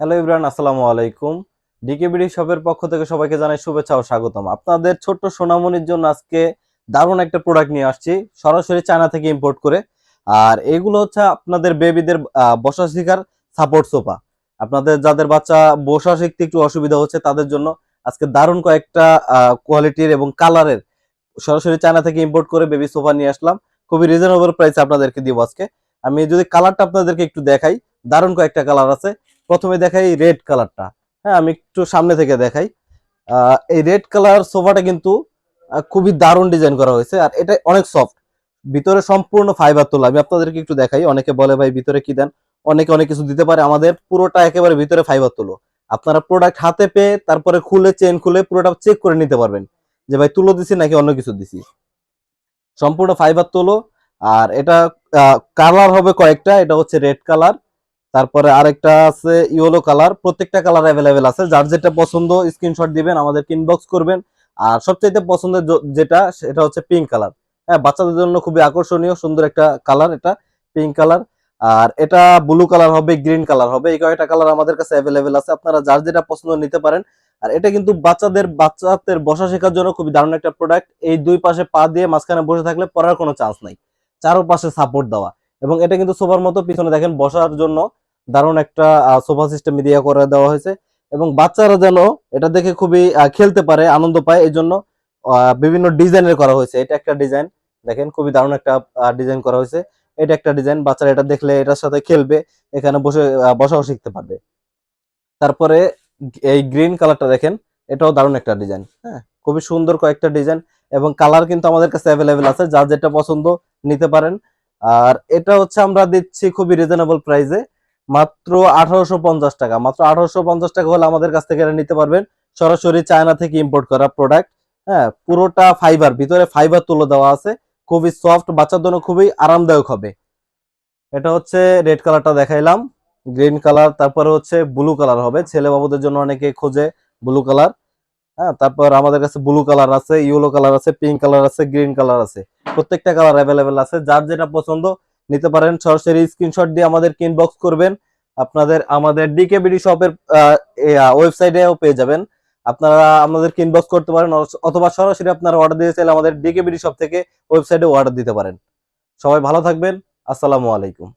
Hello Ibran আসসালামু আলাইকুম। ডিকেবিডি শপের পক্ষ থেকে সবাইকে জানাই শুভেচ্ছা ও স্বাগতম। আপনাদের ছোট্ট সোনামণির জন্য আজকে দারুণ একটা প্রোডাক্ট নিয়ে আসছি, সরাসরি চায়না থেকে ইম্পোর্ট করে। আর এগুলো হচ্ছে আপনাদের বেবিদের বসা সাপোর্ট সোফা আপনাদের যাদের বাচ্চা বসা শিখতে একটু অসুবিধা হচ্ছে, তাদের জন্য আজকে দারুণ কয়েকটা কোয়ালিটির এবং কালারের সরাসরি চায়না থেকে ইম্পোর্ট করে বেবি সোফা নিয়ে আসলাম। খুবই রিজনেবল প্রাইসে আপনাদেরকে দিব আজকে। আমি যদি কালারটা আপনাদেরকে একটু দেখাই, দারুণ কয়েকটা কালার আছে। প্রথমে দেখাই রেড কালারটা হ্যাঁ আমি একটু সামনে থেকে দেখাই। এই রেড কালার সোফাটা কিন্তু খুবই দারুণ ডিজাইন করা হয়েছে। আর এটা অনেক সফট ভিতরে সম্পূর্ণ ফাইবার তোলা। আমি আপনাদেরকে একটু দেখাই। অনেকে বলে, ভাই, ভিতরে কি দেন? অনেকে অনেক কিছু দিতে পারে। আমাদের পুরোটা একেবারে ভিতরে ফাইবার তুলো। আপনারা প্রোডাক্ট হাতে পেয়ে, তারপরে খুলে চেন খুলে পুরোটা চেক করে নিতে পারবেন। যে, ভাই, তুলো দিছি নাকি অন্য কিছু দিছি? সম্পূর্ণ ফাইবার তোলো। আর এটা কালার হবে কয়েকটা। এটা হচ্ছে রেড কালার তারপরে আরেকটা আছে ইয়েলো কালার। প্রত্যেকটা কালার অ্যাভেলেবেল আছে। যার যেটা পছন্দ স্ক্রিনশট দিবেন আমাদের ইনবক্স করবেন। আর সবচাইতে পছন্দের যেটা, সেটা হচ্ছে পিঙ্ক কালার হ্যাঁ বাচ্চাদের জন্য খুবই আকর্ষণীয়, সুন্দর একটা কালার এটা পিঙ্ক কালার আর এটা ব্লু কালার হবে গ্রিন কালার হবে, এই কয়েকটা কালার আমাদের কাছে অ্যাভেলেবেল আছে। আপনারা যার যেটা পছন্দ নিতে পারেন। আর এটা কিন্তু বাচ্চাদের বাচ্চাদের বসা শেখার জন্য খুবই দারুণ একটা প্রোডাক্ট এই দুই পাশে পা দিয়ে মাঝখানে বসে থাকলে পড়ার কোনো চান্স নাই। চারোপাশে সাপোর্ট দেওয়া। এবং এটা কিন্তু সোফার মতো পিছনে দেখেন, বসার জন্য দারুণ একটা সোফা সিস্টেম দিয়ে করে দেওয়া হয়েছে এবং বাচ্চারা যেন এটা দেখে খুবই খেলতে পারে, আনন্দ পায় এই জন্য বিভিন্ন ডিজাইনের করা হয়েছে। এটা একটা ডিজাইন, দেখেন খুবই দারুণ একটা ডিজাইন করা হয়েছে। এটা একটা ডিজাইন, বাচ্চারা এটা দেখলে এটার সাথে খেলবে, এখানে বসে বসাও শিখতে পারবে। তারপরে এই গ্রিন কালারটা দেখেন, এটাও দারুণ একটা ডিজাইন হ্যাঁ খুবই সুন্দর কয়েকটা ডিজাইন এবং কালার কিন্তু আমাদের কাছে অ্যাভেলেবেল আছে, যার যেটা পছন্দ নিতে পারেন। আর এটা হচ্ছে আমরা দিচ্ছি খুবই রিজনেবল প্রাইসে মাত্র আঠারোশো পঞ্চাশ টাকা। মাত্র আঠারোশো পঞ্চাশ টাকা হলে আমাদের কাছ থেকে এটা নিতে পারবেন সরাসরি চায়না থেকে ইম্পোর্ট করা প্রোডাক্ট হ্যাঁ পুরোটা ফাইবার ভিতরে ফাইবার তুলে দেওয়া আছে। খুবই সফট বাচ্চার জন্য খুবই আরামদায়ক হবে। এটা হচ্ছে রেড কালারটা দেখাইলাম। গ্রিন কালার তারপরে হচ্ছে ব্লু কালার হবে। ছেলে বাবুদের জন্য অনেকে খোঁজে ব্লু কালার হ্যাঁ তারপর আমাদের কাছে ব্লু কালার আছে ইয়েলো কালার আছে পিঙ্ক কালার আছে গ্রিন কালার আছে। প্রত্যেকটা কালার অ্যাভেলেবেল আছে। যার যেটা পছন্দ নিতে পারেন। সরাসরি স্ক্রিনশট দিয়ে আমাদের ইনবক্স করবেন। আপনাদের, আমাদের ডিকেবিডি শপের ওয়েবসাইটেও পেয়ে যাবেন। আপনারা আমাদের ইনবক্স করতে পারেন অথবা সরাসরি আপনারা অর্ডার দিতে চাইলে আমাদের ডিকেবিডি শপ থেকে ওয়েবসাইটে অর্ডার দিতে পারেন। সবাই ভালো থাকবেন। আসসালামু আলাইকুম।